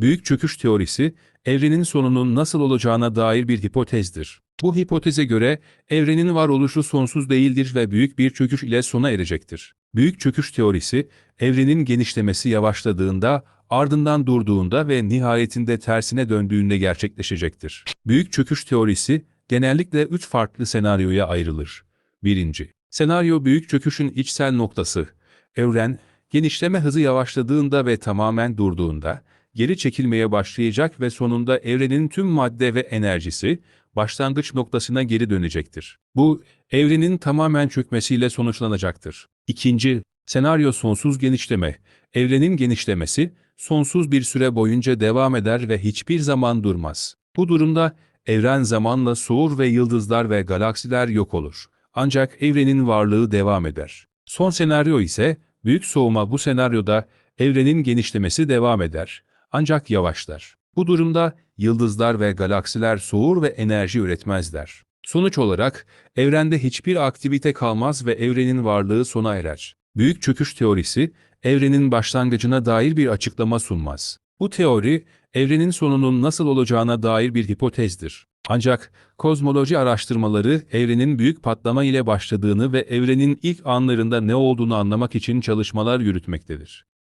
Büyük çöküş teorisi, evrenin sonunun nasıl olacağına dair bir hipotezdir. Bu hipoteze göre evrenin varoluşu sonsuz değildir ve büyük bir çöküş ile sona erecektir. Büyük çöküş teorisi, evrenin genişlemesi yavaşladığında, ardından durduğunda ve nihayetinde tersine döndüğünde gerçekleşecektir. Büyük çöküş teorisi, genellikle üç farklı senaryoya ayrılır. 1. Senaryo büyük çöküşün içsel noktası. Evren, genişleme hızı yavaşladığında ve tamamen durduğunda, geri çekilmeye başlayacak ve sonunda evrenin tüm madde ve enerjisi, başlangıç noktasına geri dönecektir. Bu, evrenin tamamen çökmesiyle sonuçlanacaktır. İkinci, senaryo sonsuz genişleme. Evrenin genişlemesi, sonsuz bir süre boyunca devam eder ve hiçbir zaman durmaz. Bu durumda, evren zamanla soğur ve yıldızlar ve galaksiler yok olur. Ancak evrenin varlığı devam eder. Son senaryo ise, büyük soğuma bu senaryoda, evrenin genişlemesi devam eder. Ancak yavaşlar. Bu durumda, yıldızlar ve galaksiler soğur ve enerji üretmezler. Sonuç olarak, evrende hiçbir aktivite kalmaz ve evrenin varlığı sona erer. Büyük çöküş teorisi, evrenin başlangıcına dair bir açıklama sunmaz. Bu teori, evrenin sonunun nasıl olacağına dair bir hipotezdir. Ancak kozmoloji araştırmaları evrenin büyük patlama ile başladığını ve evrenin ilk anlarında ne olduğunu anlamak için çalışmalar yürütmektedir.